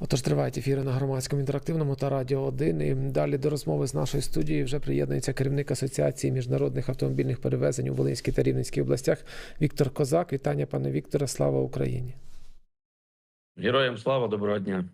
Отож, тривають ефіри на громадському інтерактивному та радіо 1. І далі до розмови з нашої студії вже приєднується керівник Асоціації міжнародних автомобільних перевезень у Волинській та Рівненській областях Віктор Козак. Вітання, пане Вікторе. Слава Україні. Героям слава, доброго дня.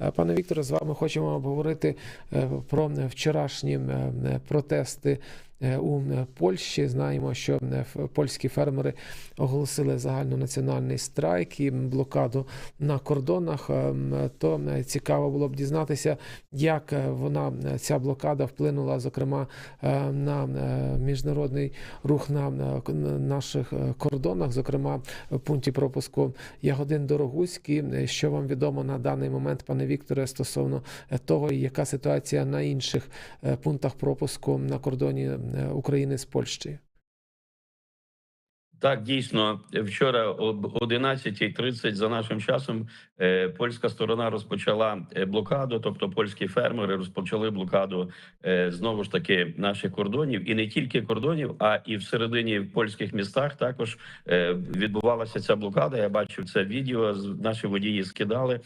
Е, Пане Вікторе, з вами хочемо обговорити е, про вчорашні е, протести у Польщі. Знаємо, що е, польські фермери оголосили загальнонаціональний страйк і блокаду на кордонах. Е, То е, цікаво було б дізнатися, як е, вона е, ця блокада вплинула, зокрема, е, на е, міжнародний рух на е, наших е, кордонах, зокрема в пункті пропуску Ягодин Дорогуський. Е, Що вам відомо на даний момент, пане Вікторе, стосовно е, того, яка ситуація на інших е, пунктах пропуску на кордоні е, України з Польщею? Так, дійсно, вчора об 11.30 за нашим часом е, польська сторона розпочала е, блокаду, тобто польські фермери розпочали блокаду е, знову ж таки наших кордонів, і не тільки кордонів, а і всередині в польських містах також відбувалася ця блокада. Я бачив це відео. Наші водії скидали,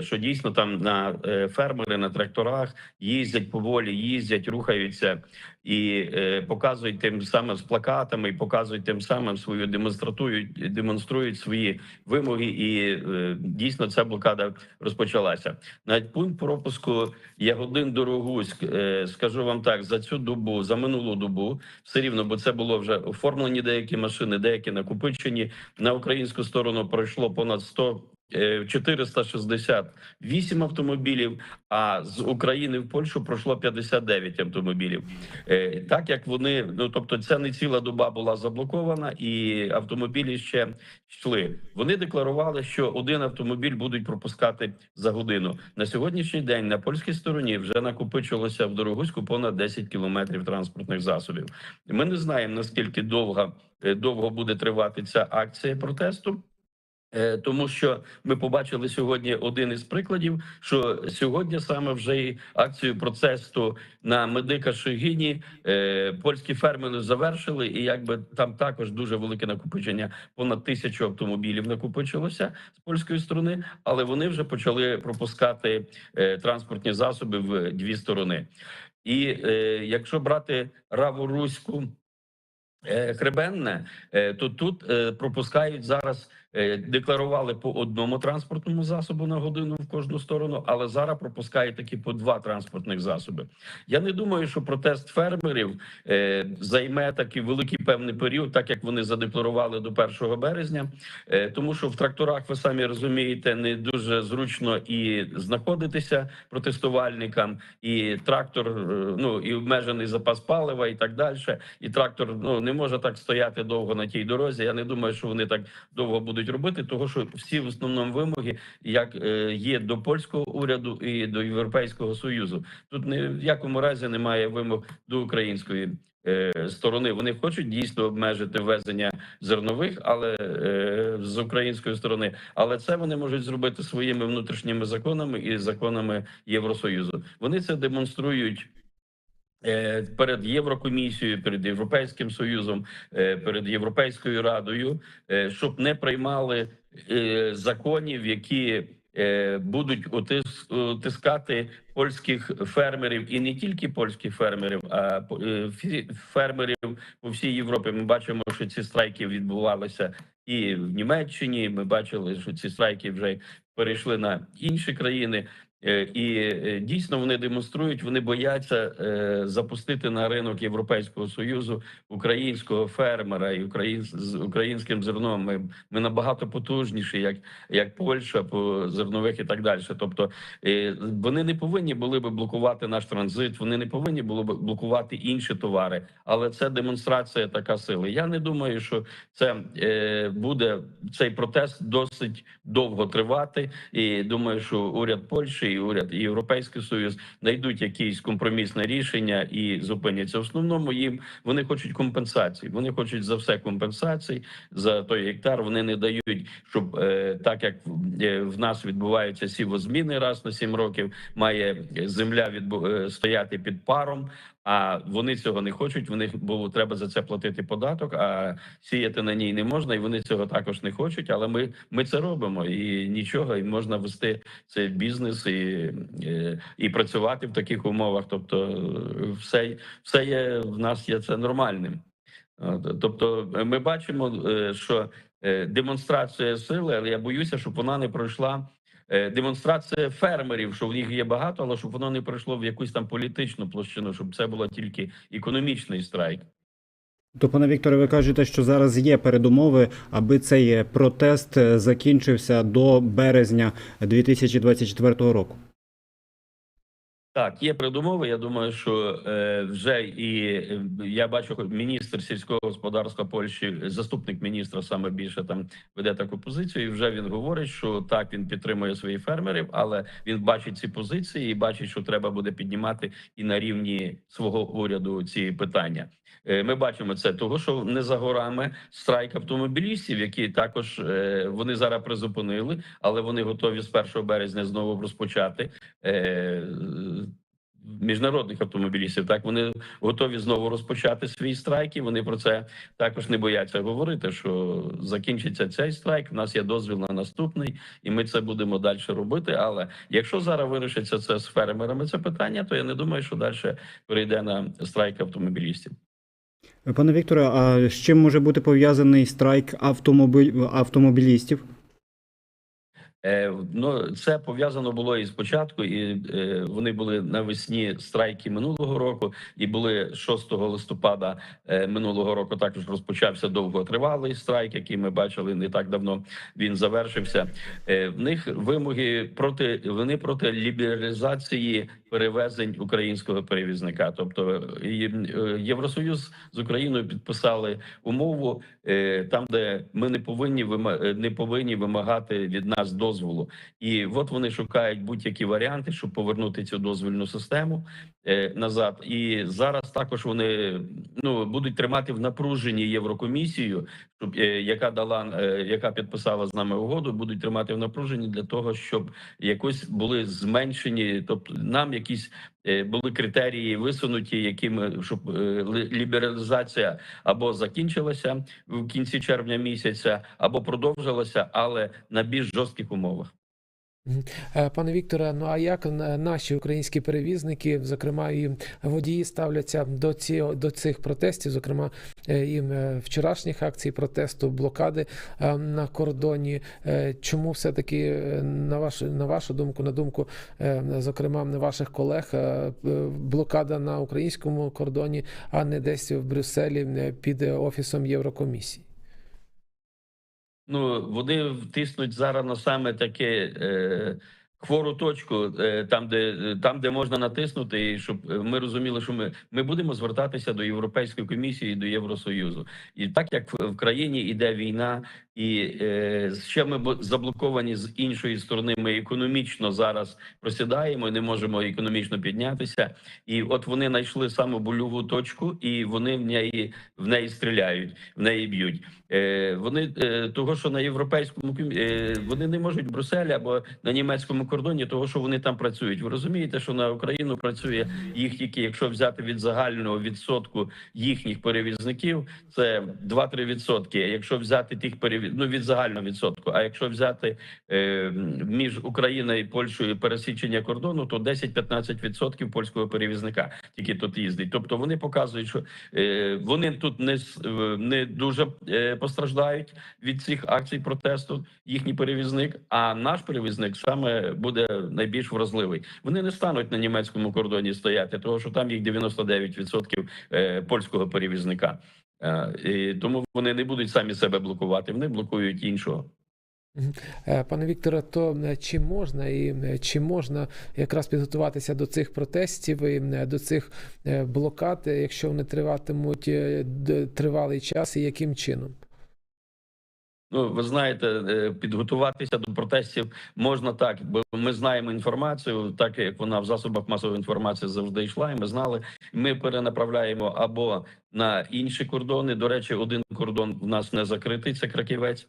що дійсно там на фермери на тракторах їздять поволі, їздять, рухаються і показують тим самим з плакатами, і показують тим самим свою демонстратують, демонструють свої вимоги, і е, дійсно ця блокада розпочалася. Навіть пункт пропуску Ягодин Дорогуськ, е, скажу вам так, за цю добу, за минулу добу, все рівно, бо це було вже оформлені деякі машини, деякі накопичені. На українську сторону пройшло понад 100 е, 468 автомобілів, а з України в Польщу пройшло 59 автомобілів. Е, Так як вони, ну тобто, ця не ціла доба була заблокована, і автомобілі ще йшли. Вони декларували, що один автомобіль будуть пропускати за годину. На сьогоднішній день на польській стороні вже накопичилося в Дорогуську понад 10 кілометрів транспортних засобів. Ми не знаємо наскільки довго, е, довго буде тривати ця акція протесту. Е, Тому що ми побачили сьогодні один із прикладів, що сьогодні саме вже і акцію протесту на медика Шигіні е, польські фермери завершили, і якби там також дуже велике накопичення, понад тисячу автомобілів накопичилося з польської сторони, але вони вже почали пропускати е, транспортні засоби в дві сторони. І е, якщо брати Раву Руську. Е, Хребенне, е, то тут е, пропускають зараз. Декларували по одному транспортному засобу на годину в кожну сторону, але зараз пропускають таки по два транспортних засоби. Я не думаю, що протест фермерів займе такий великий певний період, так як вони задекларували до 1 березня, тому що в тракторах ви самі розумієте, не дуже зручно і знаходитися протестувальникам, і трактор ну і обмежений запас палива, і так далі. І трактор ну не може так стояти довго на тій дорозі. Я не думаю, що вони так довго будуть робити, тому що всі в основному вимоги, як е, є до польського уряду і до Європейського союзу. Тут ні в якому разі немає вимог до української. е, Сторони вони хочуть дійсно обмежити ввезення зернових, але е, з української сторони, але це вони можуть зробити своїми внутрішніми законами і законами Євросоюзу. Вони це демонструють перед Єврокомісією, перед Європейським Союзом, е, перед Європейською радою, е, щоб не приймали е, законів, які е, будуть утис- утискати польських фермерів і не тільки польських фермерів, а е, фермерів по всій Європі. Ми бачимо, що ці страйки відбувалися і в Німеччині. Ми бачили, що ці страйки вже перейшли на інші країни. Е, І е, дійсно вони демонструють, вони бояться е, запустити на ринок Європейського союзу українського фермера і україн, з українським зерном. Ми, ми набагато потужніші, як, як Польща по зернових і так далі. Тобто вони не повинні були би блокувати наш транзит, вони не повинні були б блокувати інші товари, але це демонстрація така сили. Я не думаю, що це буде цей протест досить довго тривати. І думаю, що уряд Польщі і уряд і Європейський Союз знайдуть якісь компромісне рішення і зупиняться. В основному їм вони хочуть компенсації. Вони хочуть за все компенсації за той гектар. Вони не дають, щоб е, так як е, в нас відбуваються сівозміни раз на сім років, має земля відбу- е, стояти під паром. А вони цього не хочуть. В них було треба за це платити податок, а сіяти на ній не можна, і вони цього також не хочуть. Але ми, ми це робимо і нічого, і можна вести цей бізнес і, і, працювати в таких умовах. Тобто, все, все є в нас є це нормальним. Тобто, ми бачимо, е, що е, демонстрація сили, але я боюся, щоб вона не пройшла. Е, Демонстрація фермерів, що в них є багато, але щоб воно не пройшло в якусь там політичну площину, щоб це було тільки економічний страйк. То, пане Вікторе, ви кажете, що зараз є передумови, аби цей протест е, закінчився до березня 2024 року. Так, є передумови. Я думаю, що е, вже і е, я бачу, міністр сільського господарства Польщі, заступник міністра саме більше там веде таку позицію. І вже він говорить, що так він підтримує своїх фермерів, але він бачить ці позиції і бачить, що треба буде піднімати і на рівні свого уряду ці питання. Е, Ми бачимо це, того що не за горами страйк автомобілістів, які також е, вони зараз призупинили, але вони готові з 1 березня знову розпочати. Е, Міжнародних автомобілістів так вони готові знову розпочати свій страйк. і Вони про це також не бояться говорити. Що закінчиться цей страйк. У нас є дозвіл на наступний, і ми це будемо далі робити. Але якщо зараз вирішиться це з фермерами, це питання, то я не думаю, що далі перейде на страйк автомобілістів. Пане Вікторе, а з чим може бути пов'язаний страйк автомобіль... автомобілістів? Е, ну, це пов'язано було і спочатку, і е, вони були навесні страйки минулого року, і були 6 листопада е, минулого року. Також розпочався довготривалий страйк, який ми бачили не так давно. Він завершився. В них вимоги проти вони проти лібералізації перевезень українського перевізника. Тобто е, Євросоюз з Україною підписали умову е, там, де ми не повинні е, не повинні вимагати від нас дозволу. І от вони шукають будь-які варіанти, щоб повернути цю дозвільну систему е, назад. І зараз також вони ну будуть тримати в напруженні Єврокомісію, е, яка дала е, яка підписала з нами угоду, будуть тримати в напруженні для того, щоб якось були зменшені, тобто нам якісь е, були критерії висунуті, якими щоб е, лібералізація або закінчилася в кінці червня місяця, або продовжилася, але на більш жорстких умовах. Е, Пане Вікторе, ну а як на- наші українські перевізники, зокрема і водії, ставляться до ці, до цих протестів, зокрема е, і е, вчорашніх акцій протесту, блокади е, на кордоні? Е, Чому все-таки е, на вашу на вашу думку, на думку, е, зокрема ваших колег, е, е, блокада на українському кордоні, а не десь в Брюсселі е, під офісом Єврокомісії? Ну вони втиснуть зараз на саме таке е, хвору точку, е, там, де там, де можна натиснути, і щоб е, ми розуміли, що ми, ми будемо звертатися до Європейської комісії, до Євросоюзу, і так як в, країні йде війна, і е, ще ми заблоковані з іншої сторони. Ми економічно зараз просідаємо, не можемо економічно піднятися. І от вони знайшли саму больову точку, і вони в неї в неї стріляють, в неї б'ють. Е, вони е, того, що на європейському е, вони не можуть в Брюсселі або на німецькому кордоні, того що вони там працюють. Ви розумієте, що на Україну працює їх тільки, якщо взяти від загального відсотку їхніх перевізників, це 2-3 відсотки. Якщо взяти тих перевіз... ну, від загального відсотку, а якщо взяти е, між Україною і Польщею пересічення кордону, то 10-15 відсотків польського перевізника тільки тут їздить. Тобто вони показують, що е, вони тут не е, не дуже е, постраждають від цих акцій протесту. Їхній перевізник, а наш перевізник саме буде найбільш вразливий. Вони не стануть на німецькому кордоні стояти, тому що там їх 99% е, польського перевізника. Е, і тому вони не будуть самі себе блокувати. Вони блокують іншого. Е, Пане Вікторе, то чи можна і чи можна якраз підготуватися до цих протестів і до цих блокад, якщо вони триватимуть тривалий час, і яким чином? Ну, ви знаєте, е, підготуватися до протестів можна так, бо ми знаємо інформацію, так як вона в засобах масової інформації завжди йшла, і ми знали. Ми перенаправляємо або на інші кордони. До речі, один кордон в нас не закритий. Це краківець.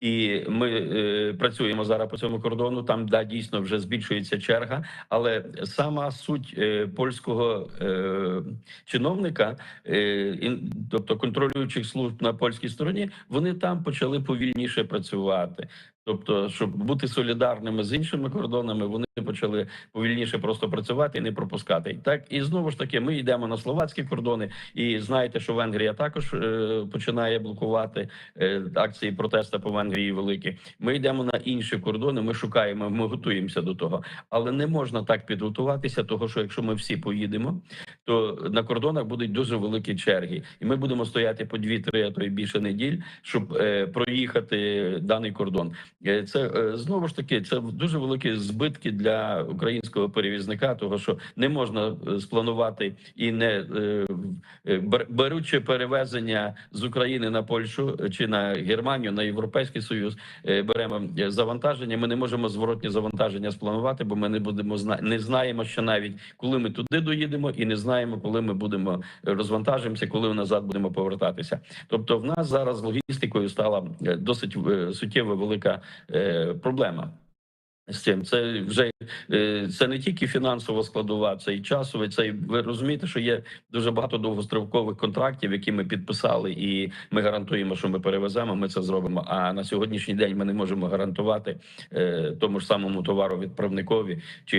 І ми е, працюємо зараз по цьому кордону. Там да дійсно вже збільшується черга, але сама суть е, польського е, чиновника, е, ін, тобто контролюючих служб на польській стороні, вони там почали повільніше працювати. Тобто, щоб бути солідарними з іншими кордонами, вони почали повільніше просто працювати і не пропускати. Так і знову ж таки, ми йдемо на словацькі кордони, і знаєте, що Венгрія також е, починає блокувати е, акції протесту по Венгрії великі. Ми йдемо на інші кордони. Ми шукаємо, ми готуємося до того, але не можна так підготуватися, того що якщо ми всі поїдемо, то на кордонах будуть дуже великі черги, і ми будемо стояти по дві-три, а то й більше неділь, щоб е, проїхати даний кордон. Е, Це е, знову ж таки це дуже великі збитки для українського перевізника, того що не можна е, спланувати і не беручи перевезення з України на Польщу чи на Германію, на Європейський Союз, беремо завантаження. Ми не можемо зворотні завантаження спланувати, бо ми не будемо не знаємо ще навіть коли ми туди доїдемо, і не знаємо, коли ми будемо розвантажимося, коли назад будемо повертатися. Тобто, в нас зараз логістикою стала досить суттєва велика проблема. З цим це вже е, це не тільки фінансова складова, це і часове. Це і ви розумієте, що є дуже багато довгострокових контрактів, які ми підписали, і ми гарантуємо, що ми перевеземо. Ми це зробимо. А на сьогоднішній день ми не можемо гарантувати е, тому ж самому товаровідправникові, чи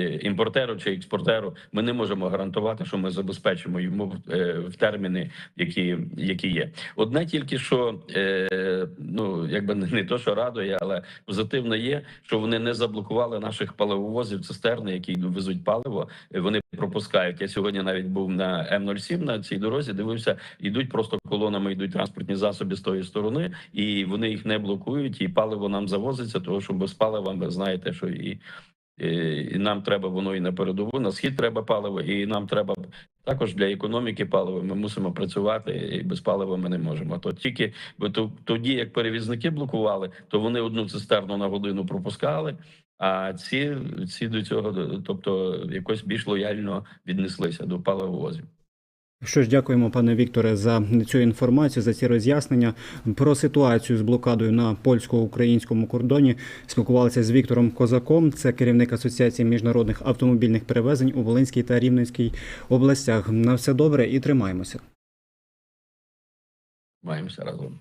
е, імпортеру, чи експортеру. Ми не можемо гарантувати, що ми забезпечимо йому е, в терміни, які, які є. Одне тільки що е, ну якби не то, що радує, але позитивно є, що вони не заблокували наших паливовозів цистерни, які везуть паливо. Вони пропускають. Я сьогодні навіть був на М07 на цій дорозі. Дивився, йдуть просто колонами, йдуть транспортні засоби з тої сторони, і вони їх не блокують. І паливо нам завозиться, тому що без палива ви знаєте, що і. Е, І нам треба воно і на передову, на схід треба паливо, і нам треба також для економіки паливо. Ми мусимо працювати, і без палива ми не можемо. То тільки бо то- тоді, як перевізники блокували, то вони одну цистерну на годину пропускали. А ці, ці до цього, тобто, якось більш лояльно віднеслися до паливовозів. Що ж, дякуємо, пане Вікторе, за цю інформацію, за ці роз'яснення про ситуацію з блокадою на польсько-українському кордоні. Спілкувалися з Віктором Козаком, це керівник Асоціації міжнародних автомобільних перевезень у Волинській та Рівненській областях. На все добре і тримаємося. Маємося разом.